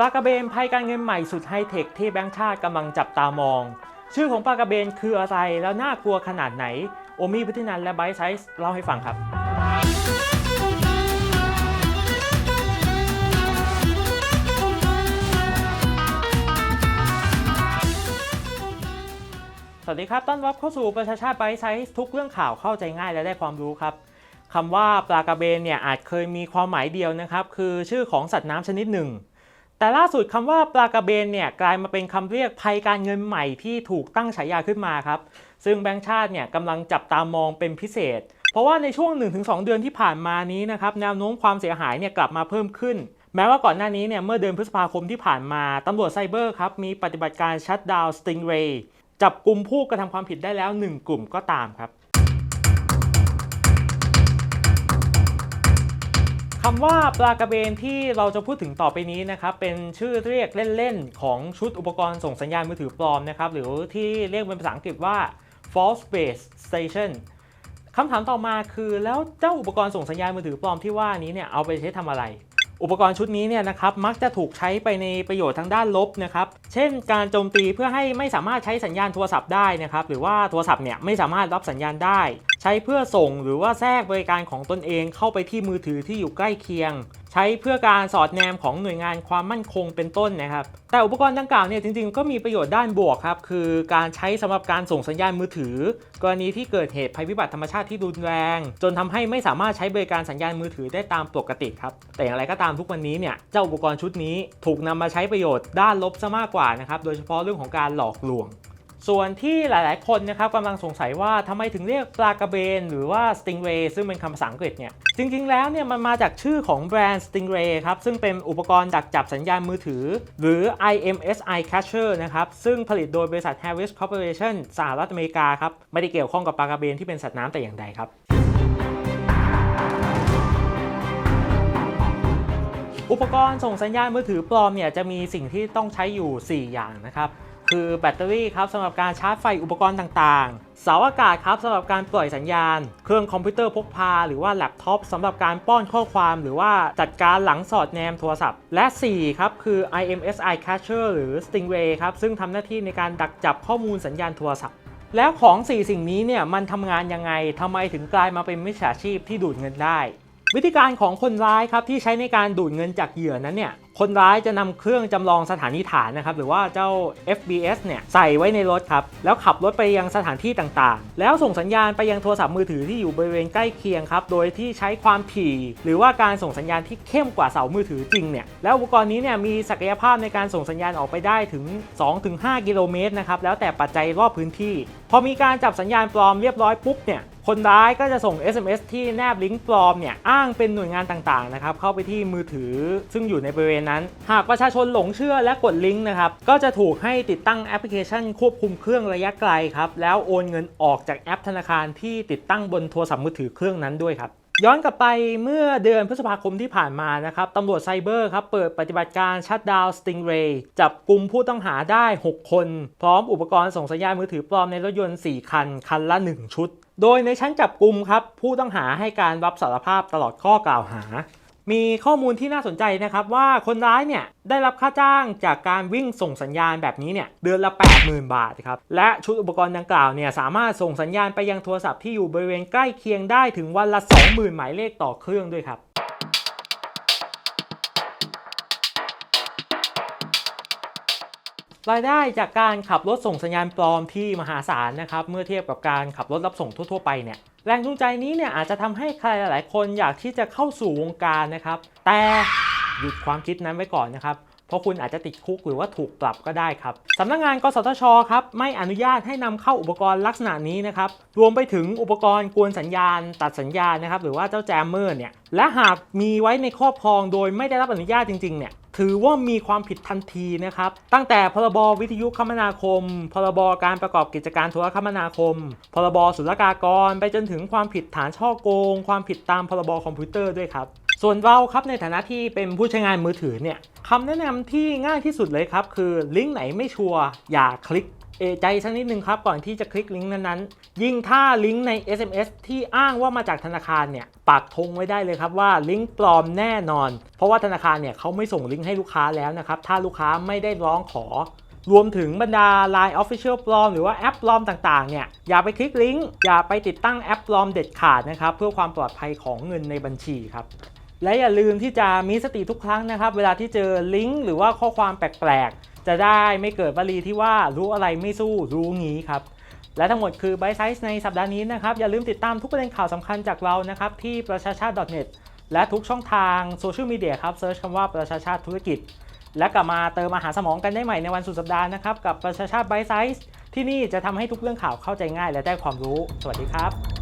ปลากระเบนภัยการเงินใหม่สุดไฮเทคที่แบงก์ชาติกำลังจับตามอง ชื่อของปลากระเบนคืออะไรแล้วน่ากลัวขนาดไหน โอมี่พุทธินันและไบซ์ไซส์เล่าให้ฟังครับ สวัสดีครับ ต้อนรับเข้าสู่ประชาชาติไบซ์ไซส์ทุกเรื่องข่าวเข้าใจง่ายและได้ความรู้ครับคำว่าปลากระเบนเนี่ยอาจเคยมีความหมายเดียวนะครับ คือชื่อของสัตว์น้ำชนิดหนึ่ง แต่ล่าสุดคำว่าปลากระเบนเนี่ยกลายมาเป็นคำเรียกภัยการเงินใหม่ที่ถูกตั้งฉายาขึ้นมาครับ ซึ่งแบงก์ชาติเนี่ยกำลังจับตามองเป็นพิเศษ เพราะว่าในช่วง 1-2 เดือนที่ผ่านมานี้นะครับแนวโน้มความเสียหายเนี่ยกลับมาเพิ่มขึ้น แม้ว่าก่อนหน้านี้เนี่ยเมื่อเดือนพฤษภาคมที่ผ่านมาตำรวจไซเบอร์ครับมีปฏิบัติการชัดดาวน์สติงเรย์จับกลุ่มผู้กระทำความผิดได้แล้ว 1 กลุ่มก็ตามครับ คำว่าปลากระเบนที่เราจะพูดถึงต่อไปนี้นะครับเป็นชื่อเรียกเล่นๆ ของชุดอุปกรณ์ส่งสัญญาณมือถือปลอมนะครับหรือที่เรียกเป็นภาษาอังกฤษว่า false base station คำถามต่อมาคือแล้วเจ้าอุปกรณ์ส่งสัญญาณมือถือปลอมที่ว่านี้เนี่ยเอาไปใช้ทำอะไร อุปกรณ์ชุดนี้เนี่ยนะครับมักจะถูกใช้ไปในประโยชน์ทางด้านลบนะครับเช่น การโจมตีเพื่อให้ไม่สามารถใช้สัญญาณโทรศัพท์ได้นะครับหรือว่าโทรศัพท์เนี่ยไม่สามารถรับสัญญาณได้ ใช้เพื่อส่งหรือว่าแทรกบริการของตนเองเข้าไปที่มือถือที่อยู่ใกล้เคียง ใช้เพื่อการสอดแนมของหน่วยงานความมั่นคงเป็นต้นนะครับ แต่อุปกรณ์ดังกล่าวเนี่ยจริงๆ ก็มีประโยชน์ด้านบวกครับ คือการใช้สำหรับการส่งสัญญาณมือถือ กรณีที่เกิดเหตุภัยพิบัติธรรมชาติที่รุนแรง จนทำให้ไม่สามารถใช้บริการสัญญาณมือถือได้ตามปกติครับ แต่อย่างไรก็ตามทุกวันนี้เนี่ยเจ้าอุปกรณ์ชุดนี้ถูกนำมาใช้ประโยชน์ด้านลบซะมากกว่านะครับ โดยเฉพาะเรื่องของการหลอกลวง ส่วนที่หลาย ๆ คนนะครับกำลังสงสัยว่าทำไมถึงเรียกปลากระเบน หรือว่า stingray ซึ่งเป็นคำภาษาอังกฤษเนี่ย จริง ๆ แล้วเนี่ยมันมาจากชื่อของแบรนด์ stingray ครับ ซึ่งเป็นอุปกรณ์ดักจับสัญญาณมือถือ หรือ IMSI catcher นะครับ ซึ่งผลิตโดยบริษัท Harris Corporation สหรัฐอเมริกาครับ ไม่ได้เกี่ยวข้องกับปลากระเบนที่เป็นสัตว์น้ำแต่อย่างใดครับอุปกรณ์ส่งสัญญาณมือถือปลอมเนี่ยจะมีสิ่งที่ต้องใช้อยู่ 4 อย่างนะครับ คือแบตเตอรี่ครับสำหรับการชาร์จไฟอุปกรณ์ต่างๆ เสาอากาศครับสำหรับการปล่อยสัญญาณ เครื่องคอมพิวเตอร์พกพา หรือว่าแล็ปท็อปสำหรับการป้อนข้อความ หรือว่าจัดการหลังสอดแนมโทรศัพท์ และ 4 ครับ คือ IMSI catcher หรือ Stingray ครับ ซึ่งทำหน้าที่ในการดักจับข้อมูลสัญญาณโทรศัพท์ แล้วของ 4 สิ่งนี้เนี่ยมันทำงานยังไงทำไมถึงกลายมาเป็นมิจฉาชีพที่ดูดเงินได้ วิธีการของคนร้ายครับที่ใช้ในการดูดเงินจากเหยื่อนั้นเนี่ยคนร้ายจะนำเครื่องจำลองสถานีฐานนะครับหรือว่าเจ้า FBS เนี่ยใส่ไว้ในรถครับแล้วขับรถไปยังสถานที่ต่างๆ แล้วส่งสัญญาณไปยังโทรศัพท์มือถือที่อยู่บริเวณใกล้เคียงครับโดยที่ใช้ความถี่ หรือว่าการส่งสัญญาณที่เข้มกว่าเสามือถือจริงเนี่ยแล้วอุปกรณ์นี้เนี่ยมีศักยภาพในการส่งสัญญาณออกไปได้ถึง 2-5 กิโลเมตรนะครับแล้วแต่ปัจจัยรอบพื้นที่ พอมีการจับสัญญาณปลอมเรียบร้อยปุ๊บเนี่ย คนร้ายก็จะส่ง SMS ที่แนบลิงก์ปลอมเนี่ยอ้างเป็นหน่วยงานต่างๆนะครับเข้าไปที่มือถือซึ่งอยู่ในบริเวณนั้น หากประชาชนหลงเชื่อและกดลิงก์นะครับก็จะถูกให้ติดตั้งแอปพลิเคชัน ควบคุมเครื่องระยะไกลครับแล้วโอนเงินออกจากแอปธนาคารที่ติดตั้งบนโทรศัพท์มือถือเครื่องนั้นด้วยครับ ย้อนกลับไปเมื่อเดือนพฤษภาคมที่ผ่านมานะครับตำรวจไซเบอร์ครับเปิดปฏิบัติการชัดดาวสติงเรย์จับกลุ่มผู้ต้องหาได้ 6 คน พร้อมอุปกรณ์ส่งสัญญาณมือถือปลอมในรถยนต์ 4 คัน คันละ 1 ชุด โดยในชั้นจับกลุ่มครับผู้ต้องหาให้การรับสารภาพตลอดข้อกล่าวหา มีข้อมูลที่น่าสนใจนะครับว่าคนร้ายเนี่ยได้รับค่าจ้างจากการวิ่งส่งสัญญาณแบบนี้เนี่ยเดือนละ 80,000 บาทครับและชุดอุปกรณ์ดังกล่าวเนี่ยสามารถส่งสัญญาณไปยังโทรศัพท์ที่อยู่บริเวณใกล้เคียงได้ถึงวันละ 20,000 หมายเลขต่อเครื่องด้วยครับ รายได้จากการขับรถส่งสัญญาณปลอมที่มหาศาลนะครับเมื่อเทียบกับการขับรถรับส่งทั่ว ๆ ไปเนี่ยแรงจูงใจนี้เนี่ยอาจจะทำให้ใครหลาย ๆ คนอยากที่จะเข้าสู่วงการนะครับ แต่หยุดความคิดนั้นไว้ก่อนนะครับเพราะคุณอาจจะติดคุกหรือว่าถูกปรับก็ได้ครับสำนักงานกสทชครับไม่อนุญาตให้นำเข้าอุปกรณ์ลักษณะนี้นะครับรวมไปถึงอุปกรณ์กวนสัญญาณ ตัดสัญญาณนะครับหรือว่าเจ้าแจมเมอร์เนี่ยและหากมีไว้ในครอบครองโดยไม่ได้รับอนุญาตจริง ๆ เนี่ย ถือว่ามีความผิดทันทีนะครับ ตั้งแต่พรบวิทยุคมนาคม พรบการประกอบกิจการโทรคมนาคม พรบศุลกากร ไปจนถึงความผิดฐานช่อโกง ความผิดตามพรบคอมพิวเตอร์ด้วยครับ ส่วนเราครับในฐานะที่เป็นผู้ใช้งานมือถือเนี่ยคำแนะนำที่ง่ายที่สุดเลยครับ คือลิงก์ไหนไม่ชัวร์อย่าคลิก เอใจสักนิดนึงครับก่อนที่จะคลิกลิงก์นั้นๆ ยิ่งถ้าลิงก์ใน SMS ที่อ้างว่ามาจากธนาคารเนี่ยปักธงไว้ได้เลยครับว่าลิงก์ปลอมแน่นอน เพราะว่าธนาคารเนี่ยเขาไม่ส่งลิงก์ให้ลูกค้าแล้วนะครับถ้าลูกค้าไม่ได้ร้องขอ รวมถึงบรรดา Line Official ปลอม หรือว่าแอปปลอมต่างๆเนี่ยอย่าไปคลิกลิงก์อย่าไปติดตั้งแอปปลอมเด็ดขาดนะครับเพื่อความปลอดภัยของเงินในบัญชีครับและอย่าลืมที่จะมีสติทุกครั้งนะครับ เวลาที่เจอลิงก์หรือว่าข้อความแปลกๆ จะได้ไม่เกิดวลีที่ว่ารู้อะไรไม่สู้รู้งี้ครับ และทั้งหมดคือ b y t e Size ในสัปดาห์นี้นะครับ อย่าลืมติดตามทุกประเด็นข่าวสำคัญจากเรานะครับ ที่ประชาชาติ .net และทุกช่องทางโซเชียลมีเดียครับเซิร์ชคำว่าประชาชาติธุรกิจ และกลับมาเติมอาหารสมองกันได้ใหม่ในวันสุดสัปดาห์นะครับ กับประชาชาติ b y t e Size ที่นี่จะทำให้ทุกเรื่องข่าวเข้าใจง่าย และได้ความรู้ สวัสดีครับ